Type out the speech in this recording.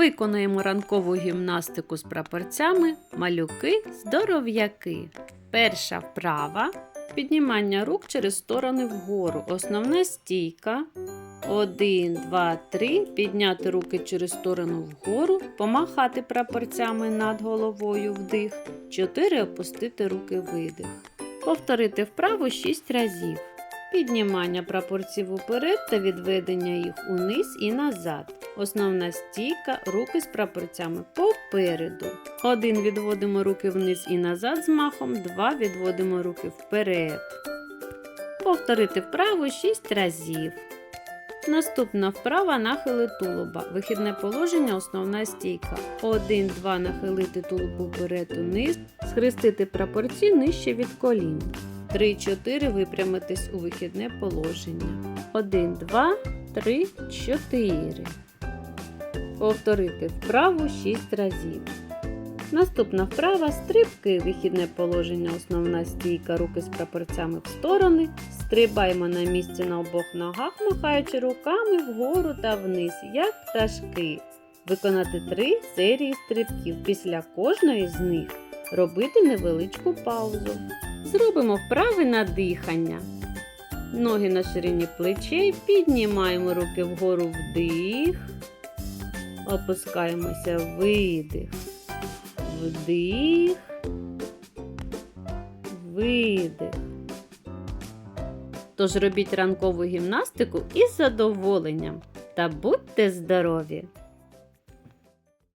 Виконуємо ранкову гімнастику з прапорцями малюки здоров'яки. Перша вправа. Піднімання рук через сторони вгору. Основна стійка. Один, два, три. Підняти руки через сторону вгору. Помахати прапорцями над головою вдих. Чотири. Опустити руки видих. Повторити вправу 6 разів. Піднімання прапорців уперед та відведення їх униз і назад. Основна стійка, руки з прапорцями попереду. Один відводимо руки вниз і назад з махом, два відводимо руки вперед. Повторити вправу 6 разів. Наступна вправа нахили тулуба. Вихідне положення, основна стійка. 1-2 нахилити тулуб уперед униз, схрестити прапорці нижче від колін. 3-4 випрямитись у вихідне положення. 1, 2, 3, 4. Повторити вправу 6 разів. Наступна вправа стрибки, вихідне положення, основна стійка, руки з прапорцями в сторони. Стрибаємо на місці на обох ногах, махаючи руками вгору та вниз, як пташки. Виконати три серії стрибків. Після кожної з них робити невеличку паузу. Зробимо вправи на дихання. Ноги на ширині плечей, піднімаємо руки вгору вдих, опускаємося видих, вдих, видих. Тож робіть ранкову гімнастику із задоволенням та будьте здорові!